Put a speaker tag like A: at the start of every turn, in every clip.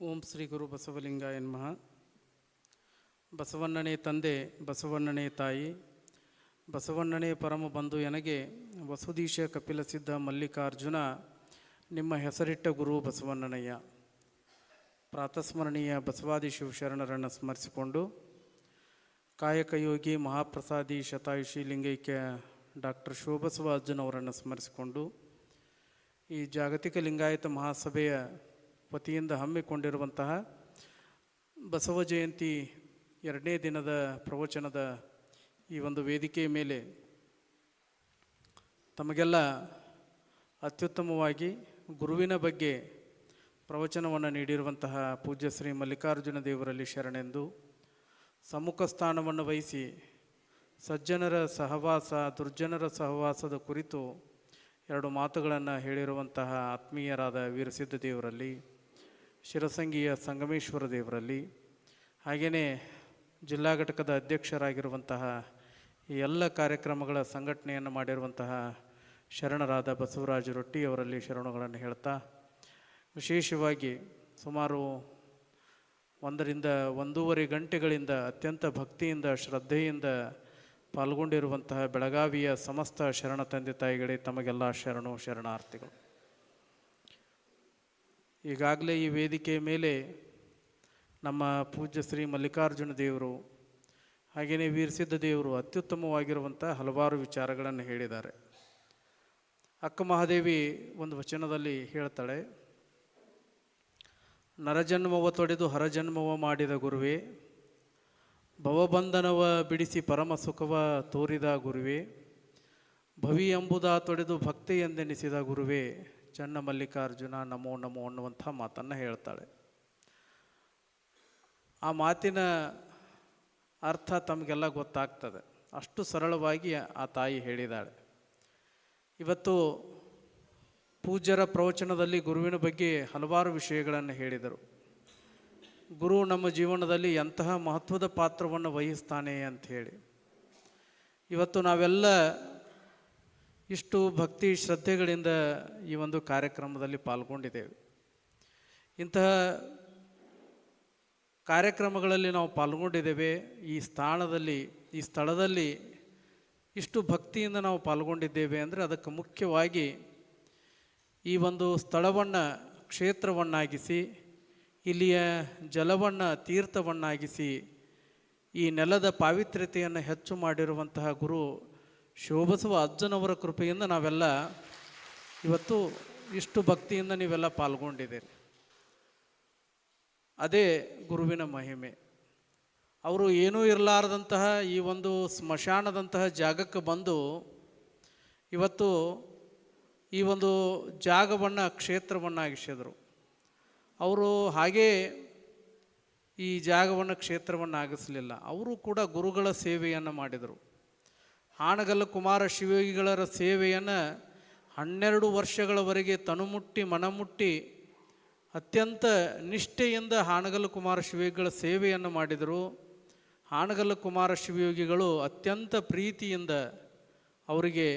A: ಓಂ ಶ್ರೀ ಗುರು ಬಸವಲಿಂಗಾಯ ನಮಃ. ಬಸವಣ್ಣನೇ ತಂದೆ, ಬಸವಣ್ಣನೇ ತಾಯಿ, ಬಸವಣ್ಣನೇ ಪರಮ ಬಂಧು ಎನಗೆ ವಸುದೀಶ ಕಪಿಲ ಸಿದ್ಧ ಮಲ್ಲಿಕಾರ್ಜುನ, ನಿಮ್ಮ ಹೆಸರಿಟ್ಟ ಗುರು ಬಸವಣ್ಣನಯ್ಯ. ಪ್ರಾತಸ್ಮರಣೀಯ ಬಸವಾದಿ ಶಿವಶರಣರನ್ನು ಸ್ಮರಿಸಿಕೊಂಡು ಕಾಯಕಯೋಗಿ ಮಹಾಪ್ರಸಾದಿ ಶತಾಯುಷಿ ಲಿಂಗೈಕ್ಯ ಡಾಕ್ಟರ್ ಶಿವಬಸವ ಅರ್ಜುನ್ ಸ್ಮರಿಸಿಕೊಂಡು ಈ ಜಾಗತಿಕ ಲಿಂಗಾಯತ ಮಹಾಸಭೆಯ ವತಿಯಿಂದ ಹಮ್ಮಿಕೊಂಡಿರುವಂತಹ ಬಸವ ಜಯಂತಿ ಎರಡನೇ ದಿನದ ಪ್ರವಚನದ ಈ ಒಂದು ವೇದಿಕೆಯ ಮೇಲೆ ತಮಗೆಲ್ಲ ಅತ್ಯುತ್ತಮವಾಗಿ ಗುರುವಿನ ಬಗ್ಗೆ ಪ್ರವಚನವನ್ನು ನೀಡಿರುವಂತಹ ಪೂಜ್ಯ ಶ್ರೀ ಮಲ್ಲಿಕಾರ್ಜುನ ದೇವರಲ್ಲಿ ಶರಣೆಂದು ಸಮ್ಮುಖ ಸ್ಥಾನವನ್ನು ವಹಿಸಿ ಸಜ್ಜನರ ಸಹವಾಸ, ದುರ್ಜನರ ಸಹವಾಸದ ಕುರಿತು ಎರಡು ಮಾತುಗಳನ್ನು ಹೇಳಿರುವಂತಹ ಆತ್ಮೀಯರಾದ ವೀರಸಿದ್ಧ ದೇವರಲ್ಲಿ ಶಿರಸಂಗಿಯ ಸಂಗಮೇಶ್ವರ ದೇವರಲ್ಲಿ ಹಾಗೆಯೇ ಜಿಲ್ಲಾ ಘಟಕದ ಅಧ್ಯಕ್ಷರಾಗಿರುವಂತಹ ಈ ಎಲ್ಲ ಕಾರ್ಯಕ್ರಮಗಳ ಸಂಘಟನೆಯನ್ನು ಮಾಡಿರುವಂತಹ ಶರಣರಾದ ಬಸವರಾಜ ರೊಟ್ಟಿ ಅವರಲ್ಲಿ ಶರಣುಗಳನ್ನು ಹೇಳ್ತಾ, ವಿಶೇಷವಾಗಿ ಸುಮಾರು ಒಂದರಿಂದ ಒಂದೂವರೆ ಗಂಟೆಗಳಿಂದ ಅತ್ಯಂತ ಭಕ್ತಿಯಿಂದ, ಶ್ರದ್ಧೆಯಿಂದ ಪಾಲ್ಗೊಂಡಿರುವಂತಹ ಬೆಳಗಾವಿಯ ಸಮಸ್ತ ಶರಣ ತಂದೆ ತಾಯಿಗಳೇ ತಮಗೆಲ್ಲ ಶರಣು, ಶರಣಾರ್ಥಿಗಳು. ಈಗಾಗಲೇ ಈ ವೇದಿಕೆ ಮೇಲೆ ನಮ್ಮ ಪೂಜ್ಯ ಶ್ರೀ ಮಲ್ಲಿಕಾರ್ಜುನ ದೇವರು ಹಾಗೆಯೇ ವೀರಸಿದ್ಧ ದೇವರು ಅತ್ಯುತ್ತಮವಾಗಿರುವಂಥ ಹಲವಾರು ವಿಚಾರಗಳನ್ನು ಹೇಳಿದ್ದಾರೆ. ಅಕ್ಕ ಮಹಾದೇವಿ ಒಂದು ವಚನದಲ್ಲಿ ಹೇಳ್ತಾಳೆ ನರಜನ್ಮವ ತೊಡೆದು ಹರಜನ್ಮವ ಮಾಡಿದ ಗುರುವೇ, ಭವಬಂಧನವ ಬಿಡಿಸಿ ಪರಮ ಸುಖವ ತೋರಿದ ಗುರುವೇ, ಭವಿ ಎಂಬುದ ತೊಡೆದು ಭಕ್ತಿ ಎಂದೆನಿಸಿದ ಗುರುವೇ ಚನ್ನ ಮಲ್ಲಿಕಾರ್ಜುನ ನಮೋ ನಮೋ ಅನ್ನುವಂಥ ಮಾತನ್ನು ಹೇಳ್ತಾಳೆ. ಆ ಮಾತಿನ ಅರ್ಥ ತಮಗೆಲ್ಲ ಗೊತ್ತಾಗ್ತದೆ. ಅಷ್ಟು ಸರಳವಾಗಿ ಆ ತಾಯಿ ಹೇಳಿದಾಳೆ. ಇವತ್ತು ಪೂಜ್ಯರ ಪ್ರವಚನದಲ್ಲಿ ಗುರುವಿನ ಬಗ್ಗೆ ಹಲವಾರು ವಿಷಯಗಳನ್ನು ಹೇಳಿದರು. ಗುರು ನಮ್ಮ ಜೀವನದಲ್ಲಿ ಎಂತಹ ಮಹತ್ವದ ಪಾತ್ರವನ್ನು ವಹಿಸ್ತಾನೆ ಅಂತ ಹೇಳಿ. ಇವತ್ತು ನಾವೆಲ್ಲ ಇಷ್ಟು ಭಕ್ತಿ ಶ್ರದ್ಧೆಗಳಿಂದ ಈ ಒಂದು ಕಾರ್ಯಕ್ರಮದಲ್ಲಿ ಪಾಲ್ಗೊಂಡಿದ್ದೇವೆ. ಇಂತಹ ಕಾರ್ಯಕ್ರಮಗಳಲ್ಲಿ ನಾವು ಪಾಲ್ಗೊಂಡಿದ್ದೇವೆ. ಈ ಸ್ಥಾನದಲ್ಲಿ, ಈ ಸ್ಥಳದಲ್ಲಿ ಇಷ್ಟು ಭಕ್ತಿಯಿಂದ ನಾವು ಪಾಲ್ಗೊಂಡಿದ್ದೇವೆ ಅಂದರೆ ಅದಕ್ಕೆ ಮುಖ್ಯವಾಗಿ ಈ ಒಂದು ಸ್ಥಳವನ್ನು ಕ್ಷೇತ್ರವನ್ನಾಗಿಸಿ, ಇಲ್ಲಿಯ ಜಲವನ್ನು ತೀರ್ಥವನ್ನಾಗಿಸಿ, ಈ ನೆಲದ ಪಾವಿತ್ರ್ಯತೆಯನ್ನು ಹೆಚ್ಚು ಮಾಡಿರುವಂತಹ ಗುರು ಶಿವಬಸವ ಅಜ್ಜನವರ ಕೃಪೆಯಿಂದ ನಾವೆಲ್ಲ ಇವತ್ತು ಇಷ್ಟು ಭಕ್ತಿಯಿಂದ ನೀವೆಲ್ಲ ಪಾಲ್ಗೊಂಡಿದ್ದೀರಿ. ಅದೇ ಗುರುವಿನ ಮಹಿಮೆ. ಅವರು ಏನೂ ಇರಲಾರದಂತಹ ಈ ಒಂದು ಸ್ಮಶಾನದಂತಹ ಜಾಗಕ್ಕೆ ಬಂದು ಇವತ್ತು ಈ ಒಂದು ಜಾಗವನ್ನು, ಕ್ಷೇತ್ರವನ್ನಾಗಿಸಿದರು. ಅವರು ಹಾಗೇ ಈ ಜಾಗವನ್ನು, ಕ್ಷೇತ್ರವನ್ನಾಗಿಸಲಿಲ್ಲ. ಅವರು ಕೂಡ ಗುರುಗಳ ಸೇವೆಯನ್ನು ಮಾಡಿದರು. ಹಾನಗಲ್ಲ ಕುಮಾರ ಶಿವಯೋಗಿಗಳರ ಸೇವೆಯನ್ನು ಹನ್ನೆರಡು ವರ್ಷಗಳವರೆಗೆ ತನುಮುಟ್ಟಿ ಮನಮುಟ್ಟಿ ಅತ್ಯಂತ ನಿಷ್ಠೆಯಿಂದ ಹಾನಗಲ್ಲ ಕುಮಾರ ಶಿವಯೋಗಿಗಳ ಸೇವೆಯನ್ನು ಮಾಡಿದರು. ಹಾನಗಲ್ಲ ಕುಮಾರ ಶಿವಯೋಗಿಗಳು ಅತ್ಯಂತ ಪ್ರೀತಿಯಿಂದ ಅವರಿಗೆ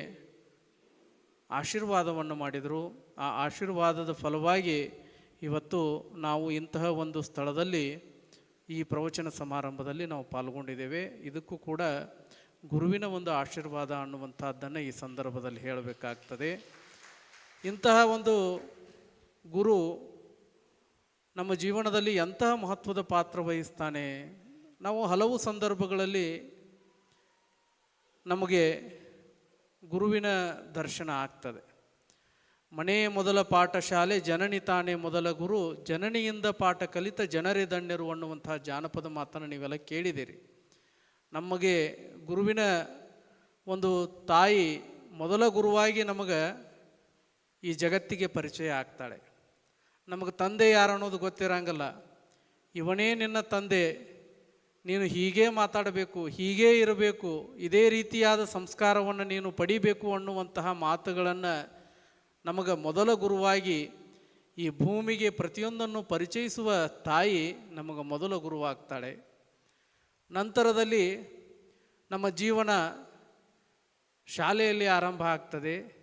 A: ಆಶೀರ್ವಾದವನ್ನು ಮಾಡಿದರು. ಆ ಆಶೀರ್ವಾದದ ಫಲವಾಗಿ ಇವತ್ತು ನಾವು ಇಂತಹ ಒಂದು ಸ್ಥಳದಲ್ಲಿ ಈ ಪ್ರವಚನ ಸಮಾರಂಭದಲ್ಲಿ ನಾವು ಪಾಲ್ಗೊಂಡಿದ್ದೇವೆ. ಇದಕ್ಕೂ ಕೂಡ ಗುರುವಿನ ಒಂದು ಆಶೀರ್ವಾದ ಅನ್ನುವಂಥದ್ದನ್ನು ಈ ಸಂದರ್ಭದಲ್ಲಿ ಹೇಳಬೇಕಾಗ್ತದೆ. ಇಂತಹ ಒಂದು ಗುರು ನಮ್ಮ ಜೀವನದಲ್ಲಿ ಎಂತಹ ಮಹತ್ವದ ಪಾತ್ರ ವಹಿಸ್ತಾನೆ? ನಾವು ಹಲವು ಸಂದರ್ಭಗಳಲ್ಲಿ ನಮಗೆ ಗುರುವಿನ ದರ್ಶನ ಆಗ್ತದೆ. ಮನೆ ಮೊದಲ ಪಾಠ ಶಾಲೆ ಜನನಿ ತಾನೇ ಮೊದಲ ಗುರು, ಜನನಿಯಿಂದ ಪಾಠ ಕಲಿತ ಜನರೇ ದಣ್ಯರು ಅನ್ನುವಂತಹ ಜಾನಪದ ಮಾತನ್ನು ನೀವೆಲ್ಲ ಕೇಳಿದಿರಿ ನಮಗೆ ಗುರುವಿನ ಒಂದು ತಾಯಿ ಮೊದಲ ಗುರುವಾಗಿ ನಮಗೆ ಈ ಜಗತ್ತಿಗೆ ಪರಿಚಯ ಆಗ್ತಾಳೆ. ನಮಗೆ ತಂದೆ ಯಾರು ಅನ್ನೋದು ಗೊತ್ತಿರಂಗಲ್ಲ. ಇವನೇ ನಿನ್ನ ತಂದೆ. ನೀನು ಹೀಗೇ ಮಾತಾಡಬೇಕು, ಹೀಗೇ ಇರಬೇಕು, ಇದೇ ರೀತಿಯಾದ ಸಂಸ್ಕಾರವನ್ನು ನೀನು ಪಡಿಬೇಕು ಅನ್ನುವಂತಹ ಮಾತುಗಳನ್ನು ನಮಗೆ ಮೊದಲ ಗುರುವಾಗಿ ಈ ಭೂಮಿಗೆ ಪ್ರತಿಯೊಂದನ್ನು ಪರಿಚಯಿಸುವ ತಾಯಿ ನಮಗೆ ಮೊದಲ ಗುರುವಾಗ್ತಾಳೆ. ನಂತರದಲ್ಲಿ ನಮ್ಮ ಜೀವನ ಶಾಲೆಯಲ್ಲಿ ಆರಂಭ ಆಗ್ತದೆ.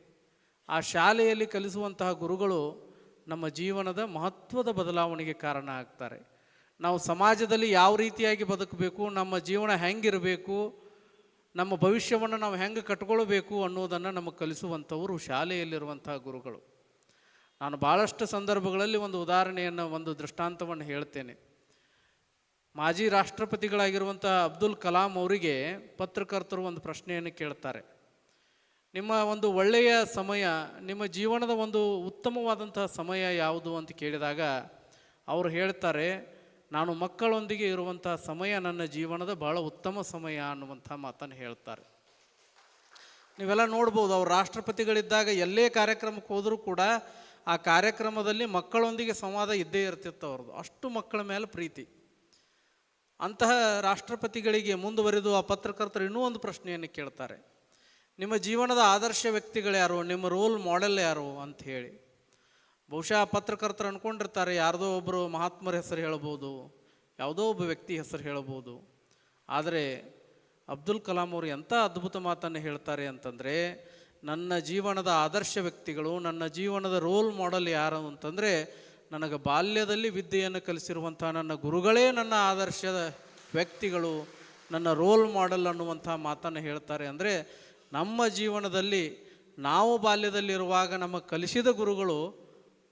A: ಆ ಶಾಲೆಯಲ್ಲಿ ಕಲಿಸುವಂತಹ ಗುರುಗಳು ನಮ್ಮ ಜೀವನದ ಮಹತ್ವದ ಬದಲಾವಣೆಗೆ ಕಾರಣ ಆಗ್ತಾರೆ. ನಾವು ಸಮಾಜದಲ್ಲಿ ಯಾವ ರೀತಿಯಾಗಿ ಬದುಕಬೇಕು, ನಮ್ಮ ಜೀವನ ಹೆಂಗಿರಬೇಕು, ನಮ್ಮ ಭವಿಷ್ಯವನ್ನು ನಾವು ಹೆಂಗೆ ಕಟ್ಕೊಳ್ಬೇಕು ಅನ್ನೋದನ್ನು ನಮಗೆ ಕಲಿಸುವಂಥವರು ಶಾಲೆಯಲ್ಲಿರುವಂತಹ ಗುರುಗಳು. ನಾನು ಭಾಳಷ್ಟು ಸಂದರ್ಭಗಳಲ್ಲಿ ಒಂದು ಉದಾಹರಣೆಯನ್ನು, ಒಂದು ದೃಷ್ಟಾಂತವನ್ನು ಹೇಳ್ತೇನೆ. ಮಾಜಿ ರಾಷ್ಟ್ರಪತಿಗಳಾಗಿರುವಂಥ ಅಬ್ದುಲ್ ಕಲಾಂ ಅವರಿಗೆ ಪತ್ರಕರ್ತರು ಒಂದು ಪ್ರಶ್ನೆಯನ್ನು ಕೇಳ್ತಾರೆ. ನಿಮ್ಮ ಒಂದು ಒಳ್ಳೆಯ ಸಮಯ, ನಿಮ್ಮ ಜೀವನದ ಒಂದು ಉತ್ತಮವಾದಂತಹ ಸಮಯ ಯಾವುದು ಅಂತ ಕೇಳಿದಾಗ ಅವರು ಹೇಳ್ತಾರೆ, ನಾನು ಮಕ್ಕಳೊಂದಿಗೆ ಇರುವಂಥ ಸಮಯ ನನ್ನ ಜೀವನದ ಬಹಳ ಉತ್ತಮ ಸಮಯ ಅನ್ನುವಂಥ ಮಾತನ್ನು ಹೇಳ್ತಾರೆ. ನೀವೆಲ್ಲ ನೋಡ್ಬೋದು, ಅವ್ರು ರಾಷ್ಟ್ರಪತಿಗಳಿದ್ದಾಗ ಎಲ್ಲೇ ಕಾರ್ಯಕ್ರಮಕ್ಕೆ ಹೋದರೂ ಕೂಡ ಆ ಕಾರ್ಯಕ್ರಮದಲ್ಲಿ ಮಕ್ಕಳೊಂದಿಗೆ ಸಂವಾದ ಇದ್ದೇ ಇರ್ತಿತ್ತು ಅವ್ರದ್ದು. ಅಷ್ಟು ಮಕ್ಕಳ ಮೇಲೆ ಪ್ರೀತಿ. ಅಂತಹ ರಾಷ್ಟ್ರಪತಿಗಳಿಗೆ ಮುಂದುವರೆದು ಆ ಪತ್ರಕರ್ತರು ಇನ್ನೂ ಒಂದು ಪ್ರಶ್ನೆಯನ್ನು ಕೇಳ್ತಾರೆ. ನಿಮ್ಮ ಜೀವನದ ಆದರ್ಶ ವ್ಯಕ್ತಿಗಳು ಯಾರು? ನಿಮ್ಮ ರೋಲ್ ಮಾಡೆಲ್ ಯಾರು ಅಂತ ಹೇಳಿ. ಬಹುಶಃ ಪತ್ರಕರ್ತರು ಅಂದ್ಕೊಂಡಿರ್ತಾರೆ ಯಾರದೋ ಒಬ್ಬರು ಮಹಾತ್ಮರ ಹೆಸರು ಹೇಳ್ಬೋದು, ಯಾವುದೋ ಒಬ್ಬ ವ್ಯಕ್ತಿ ಹೆಸರು ಹೇಳ್ಬೋದು. ಆದರೆ ಅಬ್ದುಲ್ ಕಲಾಂ ಅವರು ಎಂಥ ಅದ್ಭುತ ಮಾತನ್ನು ಹೇಳ್ತಾರೆ ಅಂತಂದರೆ, ನನ್ನ ಜೀವನದ ಆದರ್ಶ ವ್ಯಕ್ತಿಗಳು, ನನ್ನ ಜೀವನದ ರೋಲ್ ಮಾಡೆಲ್ ಯಾರು ಅಂತಂದರೆ ನನಗೆ ಬಾಲ್ಯದಲ್ಲಿ ವಿದ್ಯೆಯನ್ನು ಕಲಿಸಿರುವಂಥ ನನ್ನ ಗುರುಗಳೇ ನನ್ನ ಆದರ್ಶದ ವ್ಯಕ್ತಿಗಳು, ನನ್ನ ರೋಲ್ ಮಾಡೆಲ್ ಅನ್ನುವಂಥ ಮಾತನ್ನು ಹೇಳ್ತಾರೆ ಅಂದರೆ, ನಮ್ಮ ಜೀವನದಲ್ಲಿ ನಾವು ಬಾಲ್ಯದಲ್ಲಿರುವಾಗ ನಮ್ಮ ಕಲಿಸಿದ ಗುರುಗಳು,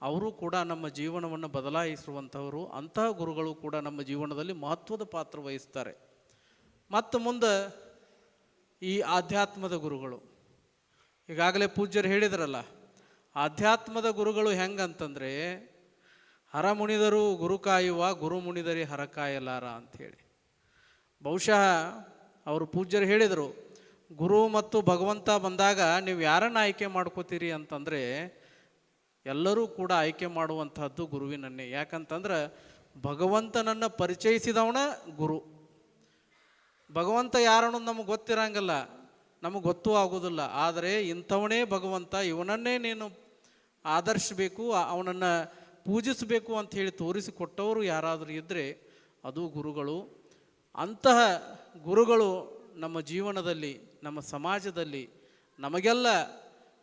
A: ಅವರು ಕೂಡ ನಮ್ಮ ಜೀವನವನ್ನು ಬದಲಾಯಿಸುವಂಥವರು ಅಂತಹ ಗುರುಗಳು ಕೂಡ ನಮ್ಮ ಜೀವನದಲ್ಲಿ ಮಹತ್ವದ ಪಾತ್ರ ವಹಿಸ್ತಾರೆ. ಮತ್ತು ಮುಂದೆ ಈ ಆಧ್ಯಾತ್ಮದ ಗುರುಗಳು. ಈಗಾಗಲೇ ಪೂಜ್ಯರು ಹೇಳಿದ್ರಲ್ಲ, ಆಧ್ಯಾತ್ಮದ ಗುರುಗಳು ಹೆಂಗಂತಂದರೆ ಹರ ಮುನಿದರು ಗುರು ಕಾಯುವ, ಗುರು ಮುನಿದರಿ ಹರ ಕಾಯಲಾರ ಅಂಥೇಳಿ. ಬಹುಶಃ ಅವರು ಪೂಜ್ಯರು ಹೇಳಿದರು, ಗುರು ಮತ್ತು ಭಗವಂತ ಬಂದಾಗ ನೀವು ಯಾರನ್ನು ಆಯ್ಕೆ ಮಾಡ್ಕೋತೀರಿ ಅಂತಂದರೆ ಎಲ್ಲರೂ ಕೂಡ ಆಯ್ಕೆ ಮಾಡುವಂತಹದ್ದು ಗುರುವಿನನ್ನೇ. ಯಾಕಂತಂದ್ರೆ ಭಗವಂತನನ್ನು ಪರಿಚಯಿಸಿದವನ ಗುರು. ಭಗವಂತ ಯಾರನ್ನು ನಮಗೆ ಗೊತ್ತಿರಂಗಿಲ್ಲ, ನಮಗೆ ಗೊತ್ತೂ ಆಗೋದಿಲ್ಲ. ಆದರೆ ಇಂಥವನೇ ಭಗವಂತ, ಇವನನ್ನೇ ನೀನು ಆದರ್ಶಬೇಕು ಅವನನ್ನು ಪೂಜಿಸಬೇಕು ಅಂತ ಹೇಳಿ ತೋರಿಸಿಕೊಟ್ಟವರು ಯಾರಾದರೂ ಇದ್ದರೆ ಅದು ಗುರುಗಳು. ಅಂತಹ ಗುರುಗಳು ನಮ್ಮ ಜೀವನದಲ್ಲಿ, ನಮ್ಮ ಸಮಾಜದಲ್ಲಿ ನಮಗೆಲ್ಲ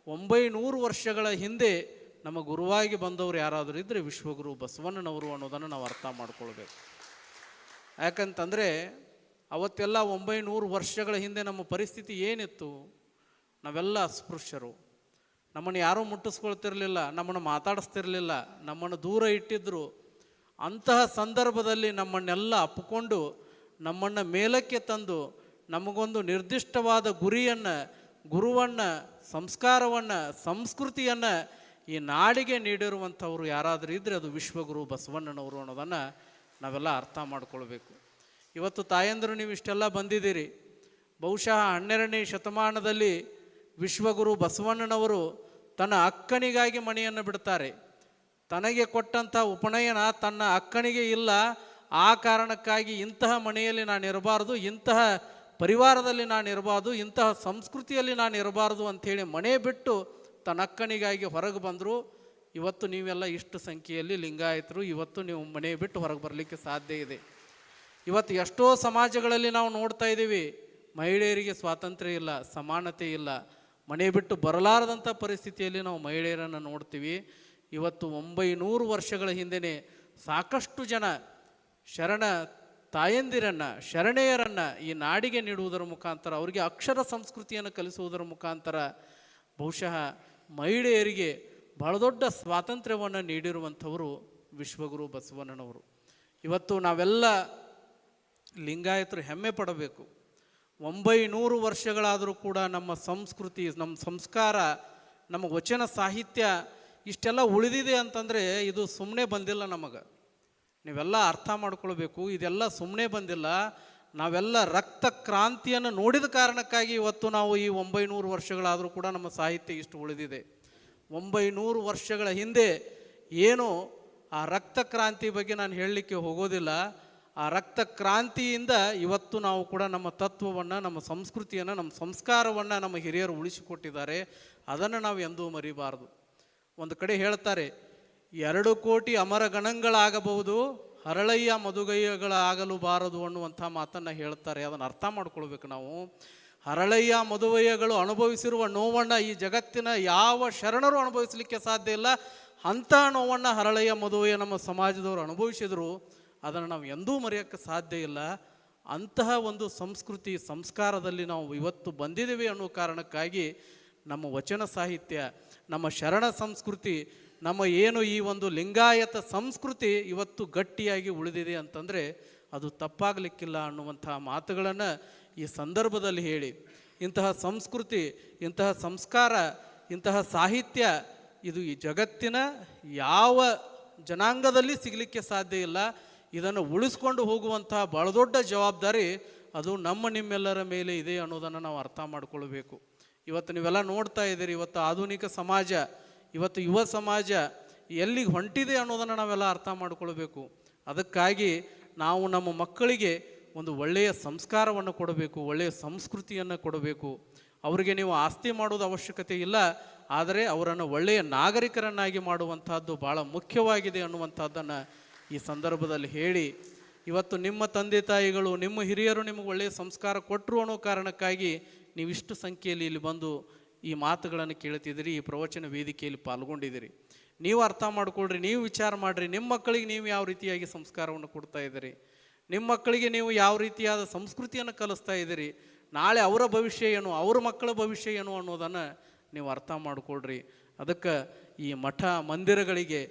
A: ಒಂಬೈನೂರು ವರ್ಷಗಳ ಹಿಂದೆ ನಮ್ಮ ಗುರುವಾಗಿ ಬಂದವರು ಯಾರಾದರೂ ಇದ್ದರೆ ವಿಶ್ವಗುರು ಬಸವಣ್ಣನವರು ಅನ್ನೋದನ್ನು ನಾವು ಅರ್ಥ ಮಾಡ್ಕೊಳ್ಬೇಕು. ಯಾಕಂತಂದರೆ ಅವತ್ತೆಲ್ಲ ಒಂಬೈನೂರು ವರ್ಷಗಳ ಹಿಂದೆ ನಮ್ಮ ಪರಿಸ್ಥಿತಿ ಏನಿತ್ತು, ನಾವೆಲ್ಲ ಅಸ್ಪೃಶ್ಯರು. ನಮ್ಮನ್ನು ಯಾರೂ ಮುಟ್ಟಿಸ್ಕೊಳ್ತಿರ್ಲಿಲ್ಲ, ನಮ್ಮನ್ನು ಮಾತಾಡಿಸ್ತಿರ್ಲಿಲ್ಲ, ನಮ್ಮನ್ನು ದೂರ ಇಟ್ಟಿದ್ದರು ಅಂತಹ ಸಂದರ್ಭದಲ್ಲಿ ನಮ್ಮನ್ನೆಲ್ಲ ಅಪ್ಪಿಕೊಂಡು ನಮ್ಮನ್ನು ಮೇಲಕ್ಕೆ ತಂದು ನಮಗೊಂದು ನಿರ್ದಿಷ್ಟವಾದ ಗುರಿಯನ್ನು, ಗುರುವನ್ನು, ಸಂಸ್ಕಾರವನ್ನು, ಸಂಸ್ಕೃತಿಯನ್ನು ಈ ನಾಡಿಗೆ ನೀಡಿರುವಂಥವ್ರು ಯಾರಾದರೂ ಇದ್ದರೆ ಅದು ವಿಶ್ವಗುರು ಬಸವಣ್ಣನವರು ಅನ್ನೋದನ್ನು ನಾವೆಲ್ಲ ಅರ್ಥ ಮಾಡ್ಕೊಳ್ಬೇಕು. ಇವತ್ತು ತಾಯಂದರು ನೀವು ಇಷ್ಟೆಲ್ಲ ಬಂದಿದ್ದೀರಿ. ಬಹುಶಃ ಹನ್ನೆರಡನೇ ಶತಮಾನದಲ್ಲಿ ವಿಶ್ವಗುರು ಬಸವಣ್ಣನವರು ತನ್ನ ಅಕ್ಕನಿಗಾಗಿ ಮನೆಯನ್ನು ಬಿಡ್ತಾರೆ ತನಗೆ ಕೊಟ್ಟಂಥ ಉಪನಯನ ತನ್ನ ಅಕ್ಕನಿಗೆ ಇಲ್ಲ. ಆ ಕಾರಣಕ್ಕಾಗಿ ಇಂತಹ ಮನೆಯಲ್ಲಿ ನಾನು ಇರಬಾರ್ದು ಇಂತಹ ಪರಿವಾರದಲ್ಲಿ ನಾನು ಇರಬಾರ್ದು ಇಂತಹ ಸಂಸ್ಕೃತಿಯಲ್ಲಿ ನಾನು ಇರಬಾರ್ದು ಅಂಥೇಳಿ ಮನೆ ಬಿಟ್ಟು ತನ್ನ ಅಕ್ಕನಿಗಾಗಿ ಹೊರಗೆ ಬಂದರು. ಇವತ್ತು ನೀವೆಲ್ಲ ಇಷ್ಟು ಸಂಖ್ಯೆಯಲ್ಲಿ ಲಿಂಗಾಯತರು, ಇವತ್ತು ನೀವು ಮನೆ ಬಿಟ್ಟು ಹೊರಗೆ ಬರಲಿಕ್ಕೆ ಸಾಧ್ಯ ಇದೆ. ಇವತ್ತು ಎಷ್ಟೋ ಸಮಾಜಗಳಲ್ಲಿ ನಾವು ನೋಡ್ತಾ ಇದ್ದೀವಿ, ಮಹಿಳೆಯರಿಗೆ ಸ್ವಾತಂತ್ರ್ಯ ಇಲ್ಲ, ಸಮಾನತೆ ಇಲ್ಲ. ಮನೆ ಬಿಟ್ಟು ಬರಲಾರದಂಥ ಪರಿಸ್ಥಿತಿಯಲ್ಲಿ ನಾವು ಮಹಿಳೆಯರನ್ನು ನೋಡ್ತೀವಿ. ಇವತ್ತು ಒಂಬೈನೂರು ವರ್ಷಗಳ ಹಿಂದೆಯೇ ಸಾಕಷ್ಟು ಜನ ಶರಣ ತಾಯಂದಿರನ್ನು, ಶರಣೆಯರನ್ನು ಈ ನಾಡಿಗೆ ನೀಡುವುದರ ಮುಖಾಂತರ, ಅವರಿಗೆ ಅಕ್ಷರ ಸಂಸ್ಕೃತಿಯನ್ನು ಕಲಿಸುವುದರ ಮುಖಾಂತರ ಬಹುಶಃ ಮಹಿಳೆಯರಿಗೆ ಬಹಳ ದೊಡ್ಡ ಸ್ವಾತಂತ್ರ್ಯವನ್ನು ನೀಡಿರುವಂಥವರು ವಿಶ್ವಗುರು ಬಸವಣ್ಣನವರು. ಇವತ್ತು ನಾವೆಲ್ಲ ಲಿಂಗಾಯತರು ಹೆಮ್ಮೆ ಪಡಬೇಕು. ಒಂಬೈನೂರು ವರ್ಷಗಳಾದರೂ ಕೂಡ ನಮ್ಮ ಸಂಸ್ಕೃತಿ, ನಮ್ಮ ಸಂಸ್ಕಾರ, ನಮ್ಮ ವಚನ ಸಾಹಿತ್ಯ ಇಷ್ಟೆಲ್ಲ ಉಳಿದಿದೆ ಅಂತಂದರೆ ಇದು ಸುಮ್ಮನೆ ಬಂದಿಲ್ಲ ನಮಗೆ. ನೀವೆಲ್ಲ ಅರ್ಥ ಮಾಡ್ಕೊಳ್ಬೇಕು. ಇದೆಲ್ಲ ಸುಮ್ಮನೆ ಬಂದಿಲ್ಲ. ನಾವೆಲ್ಲ ರಕ್ತ ಕ್ರಾಂತಿಯನ್ನು ನೋಡಿದ ಕಾರಣಕ್ಕಾಗಿ ಇವತ್ತು ನಾವು ಈ ಒಂಬೈನೂರು ವರ್ಷಗಳಾದರೂ ಕೂಡ ನಮ್ಮ ಸಾಹಿತ್ಯ ಇಷ್ಟು ಉಳಿದಿದೆ. ಒಂಬೈನೂರು ವರ್ಷಗಳ ಹಿಂದೆ ಏನು ಆ ರಕ್ತ ಕ್ರಾಂತಿ ಬಗ್ಗೆ ನಾನು ಹೇಳಲಿಕ್ಕೆ ಹೋಗೋದಿಲ್ಲ. ಆ ರಕ್ತ ಕ್ರಾಂತಿಯಿಂದ ಇವತ್ತು ನಾವು ಕೂಡ ನಮ್ಮ ತತ್ವವನ್ನು, ನಮ್ಮ ಸಂಸ್ಕೃತಿಯನ್ನು, ನಮ್ಮ ಸಂಸ್ಕಾರವನ್ನು ನಮ್ಮ ಹಿರಿಯರು ಉಳಿಸಿಕೊಟ್ಟಿದ್ದಾರೆ. ಅದನ್ನು ನಾವು ಎಂದೂ ಮರಿಬಾರದು. ಒಂದು ಕಡೆ ಹೇಳ್ತಾರೆ, ಎರಡು ಕೋಟಿ ಅಮರ ಗಣಗಳಾಗಬಹುದು, ಹರಳಯ್ಯ ಮದುಗಯ್ಯಗಳಾಗಲು ಬಾರದು ಅನ್ನುವಂಥ ಮಾತನ್ನು ಹೇಳ್ತಾರೆ. ಅದನ್ನು ಅರ್ಥ ಮಾಡ್ಕೊಳ್ಬೇಕು ನಾವು. ಹರಳಯ್ಯ ಮದುವಯ್ಯಗಳು ಅನುಭವಿಸಿರುವ ನೋವನ್ನು ಈ ಜಗತ್ತಿನ ಯಾವ ಶರಣರು ಅನುಭವಿಸಲಿಕ್ಕೆ ಸಾಧ್ಯ ಇಲ್ಲ. ಅಂಥ ನೋವನ್ನು ಹರಳಯ್ಯ ಮದುವೆಯ ನಮ್ಮ ಸಮಾಜದವರು ಅನುಭವಿಸಿದ್ರು. ಅದನ್ನು ನಾವು ಎಂದೂ ಮರೆಯೋಕ್ಕೆ ಸಾಧ್ಯ ಇಲ್ಲ. ಅಂತಹ ಒಂದು ಸಂಸ್ಕೃತಿ, ಸಂಸ್ಕಾರದಲ್ಲಿ ನಾವು ಇವತ್ತು ಬಂದಿದ್ದೀವಿ ಅನ್ನೋ ಕಾರಣಕ್ಕಾಗಿ ನಮ್ಮ ವಚನ ಸಾಹಿತ್ಯ, ನಮ್ಮ ಶರಣ ಸಂಸ್ಕೃತಿ, ನಮ್ಮ ಏನು ಈ ಒಂದು ಲಿಂಗಾಯತ ಸಂಸ್ಕೃತಿ ಇವತ್ತು ಗಟ್ಟಿಯಾಗಿ ಉಳಿದಿದೆ ಅಂತಂದರೆ ಅದು ತಪ್ಪಾಗಲಿಕ್ಕಿಲ್ಲ ಅನ್ನುವಂತಹ ಮಾತುಗಳನ್ನು ಈ ಸಂದರ್ಭದಲ್ಲಿ ಹೇಳಿ. ಇಂತಹ ಸಂಸ್ಕೃತಿ, ಇಂತಹ ಸಂಸ್ಕಾರ, ಇಂತಹ ಸಾಹಿತ್ಯ ಇದು ಈ ಜಗತ್ತಿನ ಯಾವ ಜನಾಂಗದಲ್ಲಿ ಸಿಗಲಿಕ್ಕೆ ಸಾಧ್ಯ ಇಲ್ಲ. ಇದನ್ನು ಉಳಿಸ್ಕೊಂಡು ಹೋಗುವಂತಹ ಬಹಳ ದೊಡ್ಡ ಜವಾಬ್ದಾರಿ ಅದು ನಮ್ಮ ನಿಮ್ಮೆಲ್ಲರ ಮೇಲೆ ಇದೆ ಅನ್ನೋದನ್ನು ನಾವು ಅರ್ಥ ಮಾಡ್ಕೊಳ್ಬೇಕು. ಇವತ್ತು ನೀವೆಲ್ಲ ನೋಡ್ತಾ ಇದ್ದೀರಿ, ಇವತ್ತು ಆಧುನಿಕ ಸಮಾಜ, ಇವತ್ತು ಯುವ ಸಮಾಜ ಎಲ್ಲಿಗೆ ಹೊಂಟಿದೆ ಅನ್ನೋದನ್ನು ನಾವೆಲ್ಲ ಅರ್ಥ ಮಾಡ್ಕೊಳ್ಬೇಕು. ಅದಕ್ಕಾಗಿ ನಾವು ನಮ್ಮ ಮಕ್ಕಳಿಗೆ ಒಂದು ಒಳ್ಳೆಯ ಸಂಸ್ಕಾರವನ್ನು ಕೊಡಬೇಕು, ಒಳ್ಳೆಯ ಸಂಸ್ಕೃತಿಯನ್ನು ಕೊಡಬೇಕು. ಅವರಿಗೆ ನೀವು ಆಸ್ತಿ ಮಾಡೋದು ಅವಶ್ಯಕತೆ ಇಲ್ಲ, ಆದರೆ ಅವರನ್ನು ಒಳ್ಳೆಯ ನಾಗರಿಕರನ್ನಾಗಿ ಮಾಡುವಂಥದ್ದು ಭಾಳ ಮುಖ್ಯವಾಗಿದೆ ಅನ್ನುವಂಥದ್ದನ್ನು ಈ ಸಂದರ್ಭದಲ್ಲಿ ಹೇಳಿ, ಇವತ್ತು ನಿಮ್ಮ ತಂದೆ ತಾಯಿಗಳು, ನಿಮ್ಮ ಹಿರಿಯರು ನಿಮಗೆ ಒಳ್ಳೆಯ ಸಂಸ್ಕಾರ ಕೊಟ್ಟರು ಅನ್ನೋ ಕಾರಣಕ್ಕಾಗಿ ನೀವಿಷ್ಟು ಸಂಖ್ಯೆಯಲ್ಲಿ ಇಲ್ಲಿ ಬಂದು ಈ ಮಾತುಗಳನ್ನು ಕೇಳ್ತಿದ್ದೀರಿ, ಈ ಪ್ರವಚನ ವೇದಿಕೆಯಲ್ಲಿ ಪಾಲ್ಗೊಂಡಿದ್ದೀರಿ. ನೀವು ಅರ್ಥ ಮಾಡ್ಕೊಳ್ರಿ, ನೀವು ವಿಚಾರ ಮಾಡಿರಿ. ನಿಮ್ಮ ಮಕ್ಕಳಿಗೆ ನೀವು ಯಾವ ರೀತಿಯಾಗಿ ಸಂಸ್ಕಾರವನ್ನು ಕೊಡ್ತಾ ಇದ್ದೀರಿ? ನಿಮ್ಮ ಮಕ್ಕಳಿಗೆ ನೀವು ಯಾವ ರೀತಿಯಾದ ಸಂಸ್ಕೃತಿಯನ್ನು ಕಲಿಸ್ತಾ ಇದ್ದೀರಿ? ನಾಳೆ ಅವರ ಭವಿಷ್ಯ ಏನು, ಅವ್ರ ಮಕ್ಕಳ ಭವಿಷ್ಯ ಏನು ಅನ್ನೋದನ್ನು ನೀವು ಅರ್ಥ ಮಾಡಿಕೊಳ್ರಿ. ಅದಕ್ಕೆ ಈ ಮಠ ಮಂದಿರಗಳಿಗೆ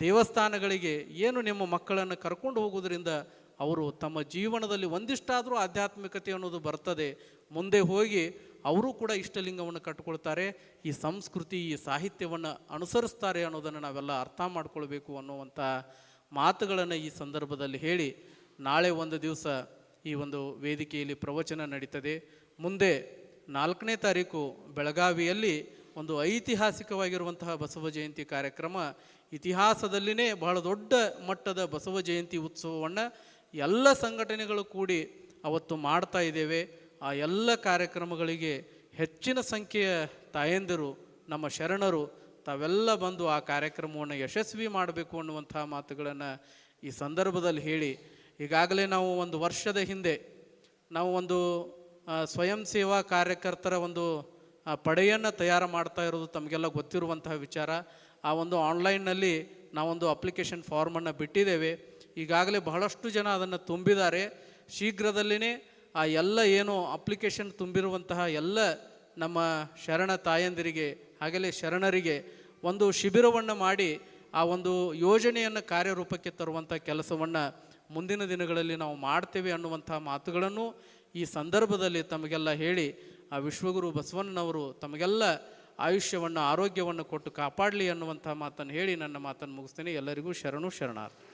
A: ದೇವಸ್ಥಾನಗಳಿಗೆ ಏನು ನಿಮ್ಮ ಮಕ್ಕಳನ್ನು ಕರ್ಕೊಂಡು ಹೋಗೋದ್ರಿಂದ ಅವರು ತಮ್ಮ ಜೀವನದಲ್ಲಿ ಒಂದಿಷ್ಟಾದರೂ ಆಧ್ಯಾತ್ಮಿಕತೆ ಅನ್ನೋದು ಬರ್ತದೆ. ಮುಂದೆ ಹೋಗಿ ಅವರು ಕೂಡ ಇಷ್ಟಲಿಂಗವನ್ನು ಕಟ್ಟಿಕೊಳ್ತಾರೆ, ಈ ಸಂಸ್ಕೃತಿ, ಈ ಸಾಹಿತ್ಯವನ್ನು ಅನುಸರಿಸ್ತಾರೆ ಅನ್ನೋದನ್ನು ನಾವೆಲ್ಲ ಅರ್ಥ ಮಾಡ್ಕೊಳ್ಬೇಕು ಅನ್ನುವಂಥ ಮಾತುಗಳನ್ನು ಈ ಸಂದರ್ಭದಲ್ಲಿ ಹೇಳಿ, ನಾಳೆ ಒಂದು ದಿವಸ ಈ ಒಂದು ವೇದಿಕೆಯಲ್ಲಿ ಪ್ರವಚನ ನಡೀತದೆ. ಮುಂದೆ ನಾಲ್ಕನೇ ತಾರೀಕು ಬೆಳಗಾವಿಯಲ್ಲಿ ಒಂದು ಐತಿಹಾಸಿಕವಾಗಿರುವಂತಹ ಬಸವ ಜಯಂತಿ ಕಾರ್ಯಕ್ರಮ ಇತಿಹಾಸದಲ್ಲಿನೇ ಬಹಳ ದೊಡ್ಡ ಮಟ್ಟದ ಬಸವ ಜಯಂತಿ ಉತ್ಸವವನ್ನು ಎಲ್ಲ ಸಂಘಟನೆಗಳು ಕೂಡಿ ಅವತ್ತು ಮಾಡ್ತಾ ಇದ್ದೇವೆ. ಆ ಎಲ್ಲ ಕಾರ್ಯಕ್ರಮಗಳಿಗೆ ಹೆಚ್ಚಿನ ಸಂಖ್ಯೆಯ ತಾಯಂದಿರು, ನಮ್ಮ ಶರಣರು, ತಾವೆಲ್ಲ ಬಂದು ಆ ಕಾರ್ಯಕ್ರಮವನ್ನು ಯಶಸ್ವಿ ಮಾಡಬೇಕು ಅನ್ನುವಂಥ ಮಾತುಗಳನ್ನು ಈ ಸಂದರ್ಭದಲ್ಲಿ ಹೇಳಿ, ಈಗಾಗಲೇ ನಾವು ಒಂದು ವರ್ಷದ ಹಿಂದೆ ನಾವು ಒಂದು ಸ್ವಯಂ ಸೇವಾ ಕಾರ್ಯಕರ್ತರ ಒಂದು ಪಡೆಯನ್ನು ತಯಾರು ಮಾಡ್ತಾ ಇರೋದು ತಮಗೆಲ್ಲ ಗೊತ್ತಿರುವಂತಹ ವಿಚಾರ. ಆ ಒಂದು ಆನ್ಲೈನ್ನಲ್ಲಿ ನಾವೊಂದು ಅಪ್ಲಿಕೇಶನ್ ಫಾರ್ಮನ್ನು ಬಿಟ್ಟಿದ್ದೇವೆ. ಈಗಾಗಲೇ ಬಹಳಷ್ಟು ಜನ ಅದನ್ನು ತುಂಬಿದ್ದಾರೆ. ಶೀಘ್ರದಲ್ಲೇ ಆ ಎಲ್ಲ ಏನು ಅಪ್ಲಿಕೇಶನ್ ತುಂಬಿರುವಂತಹ ಎಲ್ಲ ನಮ್ಮ ಶರಣ ತಾಯಂದಿರಿಗೆ, ಹಾಗೆಯೇ ಶರಣರಿಗೆ ಒಂದು ಶಿಬಿರವನ್ನು ಮಾಡಿ ಆ ಒಂದು ಯೋಜನೆಯನ್ನು ಕಾರ್ಯರೂಪಕ್ಕೆ ತರುವಂಥ ಕೆಲಸವನ್ನು ಮುಂದಿನ ದಿನಗಳಲ್ಲಿ ನಾವು ಮಾಡ್ತೇವೆ ಅನ್ನುವಂಥ ಮಾತುಗಳನ್ನು ಈ ಸಂದರ್ಭದಲ್ಲಿ ತಮಗೆಲ್ಲ ಹೇಳಿ ಆ ವಿಶ್ವಗುರು ಬಸವಣ್ಣನವರು ತಮಗೆಲ್ಲ ಆಯುಷ್ಯವನ್ನು ಆರೋಗ್ಯವನ್ನು ಕೊಟ್ಟು ಕಾಪಾಡಲಿ ಅನ್ನುವಂಥ ಮಾತನ್ನು ಹೇಳಿ ನನ್ನ ಮಾತನ್ನು ಮುಗಿಸ್ತೇನೆ. ಎಲ್ಲರಿಗೂ ಶರಣು ಶರಣಾರ್ಥಿ.